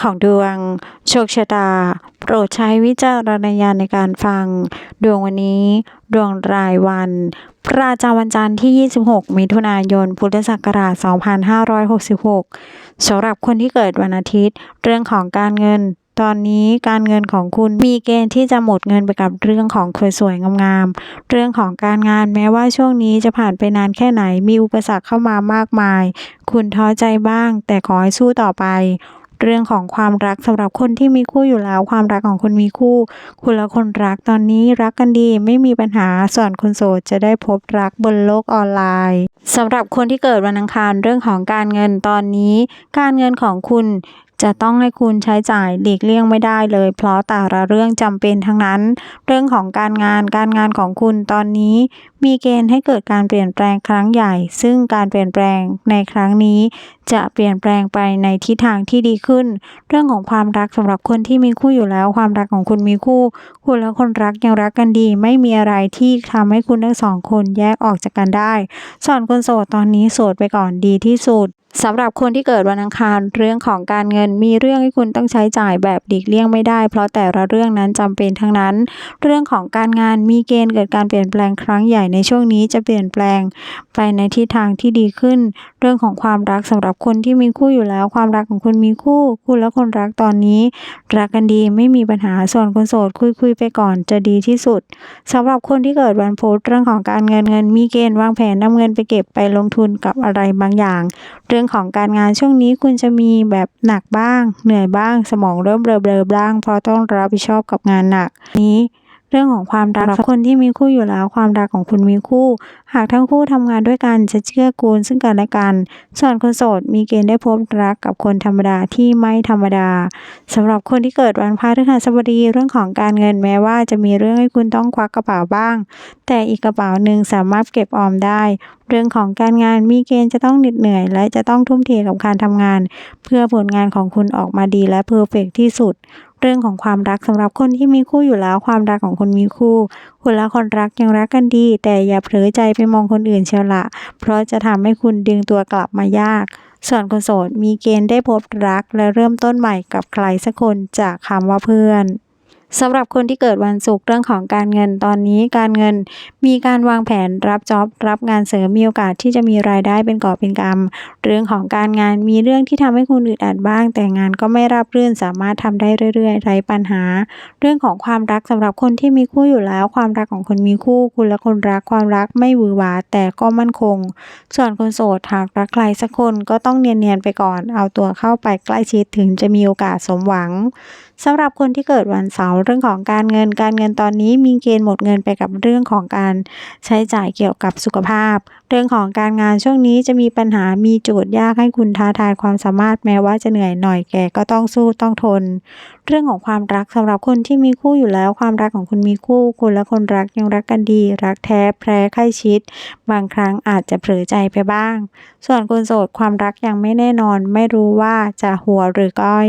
ของดวงโชคชะตา โปรดใช้วิจารณญาณในการฟัง ดวงวันนี้ ดวงรายวัน ประจำวันจันทร์ที่ 26 มิถุนายน พุทธศักราช 2566สำหรับคนที่เกิดวันอาทิตย์ เรื่องของการเงินตอนนี้การเงินของคุณมีเกณฑ์ที่จะหมดเงินไปกับเรื่องของสวยๆงามๆ เรื่องของการงานแม้ว่าช่วงนี้จะผ่านไปนานแค่ไหนมีอุปสรรคเข้ามามากมาย คุณท้อใจบ้าง แต่ขอให้สู้ต่อไป เรื่องของความรักสำหรับคนที่มีคู่อยู่แล้ว ความรักของคุณมีคู่ คุณและคนรักตอนนี้รักกันดีไม่มีปัญหาส่วนคนโสดจะได้พบรักบนโลกออนไลน์สำหรับคนที่เกิดวันอังคารเรื่องของการเงินตอนนี้ การเงินของคุณ จะต้องให้คุณใช้จ่ายหลีกเลี่ยงไม่ได้เลย เพราะแต่ละเรื่องจำเป็นทั้งนั้น เรื่องของการงานการงานของคุณตอนนี้ มีเกณฑ์ให้เกิดการเปลี่ยนแปลงครั้งใหญ่ ซึ่งการเปลี่ยนแปลงในครั้งนี้ จะเปลี่ยนแปลงไปในทิศทางที่ดีขึ้น เรื่องของความรักสำหรับคนที่มีคู่อยู่แล้ว ความรักของคุณมีคู่ คุณและคนรักยังรักกันดี ไม่มีอะไรที่ทำให้คุณทั้งสองคนแยกออกจากกันได้ส่วนคนโสดตอนนี้โสดไปก่อนดีที่สุด สำหรับคนที่เกิดวันอังคารเรื่องของการเงินมีเรื่องให้คุณต้องใช้จ่ายแบบหลีกเลี่ยงไม่ได้ เพราะแต่ละเรื่องนั้นจำเป็นทั้งนั้น เรื่องของการงานมีเกณฑ์เกิดการเปลี่ยนแปลงครั้งใหญ่ในช่วงนี้จะเปลี่ยนแปลงไปในทิศทางที่ดีขึ้น เรื่องของความรักสำหรับคนที่มีคู่อยู่แล้ว ความรักของคุณมีคู่ คุณและคนรักตอนนี้รักกันดีไม่มีปัญหาส่วนคนโสดคุยคุยไปก่อนจะดีที่สุดสำหรับคนที่เกิดวันพุธเรื่องของการเงินเงินมีเกณฑ์วางแผนนำเงินไปเก็บไปลงทุนกับอะไรบางอย่างเรื่องื่องของการงานช่วงนี้คุณจะมีแบบหนักบ้าง เหนื่อยบ้างสมองเริ่มเบลอๆบ้าง เพราะต้องรับผิดชอบกับงานหนักนี้ เรื่องของความรักคนที่มีคู่อยู่แล้วความรักของคุณมีคู่ หากทั้งคู่ทำงานด้วยกันจะเชื่อกูลซึ่งกันและกัน ส่วนคนโสดมีเกณฑ์ได้พบรักกับคนธรรมดาที่ไม่ธรรมดาสำหรับคนที่เกิดวันพฤหัสบดีเรื่องของการเงินแม้ว่าจะมีเรื่องให้คุณต้องควักกระเป๋าบ้าง แต่อีกกระเป๋าหนึ่งสามารถเก็บออมได้ เรื่องของการงานมีเกณฑ์จะต้องเหน็ดเหนื่อย และจะต้องทุ่มเทกับการทำงาน เพื่อผลงานของคุณออกมาดีและเพอร์เฟกต์ที่สุด เรื่องของความรักสำหรับคนที่มีคู่อยู่แล้วความรักของคนมีคู่ คุณและคนรักยังรักกันดี แต่อย่าเผลอใจไปมองคนอื่นเชียวละเพราะจะทำให้คุณดึงตัวกลับมายาก ส่วนคนโสดมีเกณฑ์ได้พบรักและเริ่มต้นใหม่กับใครสักคนจากคำว่าเพื่อน สำหรับคนที่เกิดวันศุกร์เรื่องของการเงินตอนนี้การเงินมีการวางแผนรับจ็อบรับงานเสริมมีโอกาสที่จะมีรายได้เป็นก่อเป็นกำเรื่องของการงานมีเรื่องที่ทำให้คุณอึดอัดบ้าง แต่งานก็ไม่ราบรื่นสามารถทำได้เรื่อยๆไร้ปัญหา เรื่องของความรักสำหรับคนที่มีคู่อยู่แล้ว ความรักของคนมีคู่คุณและคนรักความรักไม่หวือหวาแต่ก็มั่นคง ส่วนคนโสดหากรักใครสักคนก็ต้องเนียนๆไปก่อน เอาตัวเข้าไปใกล้ชิดถึงจะมีโอกาสสมหวัง สำหรับคนที่เกิดวันเสาร์เรื่องของการเงินการเงินตอนนี้มีเกณฑ์หมดเงินไปกับเรื่องของการใช้จ่ายเกี่ยวกับสุขภาพ เรื่องของการงานช่วงนี้จะมีปัญหามีโจทย์ยากให้คุณท้าทายความสามารถแม้ว่าจะเหนื่อยหน่อยแกก็ต้องสู้ต้องทน เรื่องของความรักสำหรับคนที่มีคู่อยู่แล้วความรักของคุณมีคู่คุณและคนรักยังรักกันดี รักแท้แพร่ใกล้ชิด บางครั้งอาจจะเผลอใจไปบ้าง ส่วนคนโสดความรักยังไม่แน่นอน ไม่รู้ว่าจะหัวหรือก้อย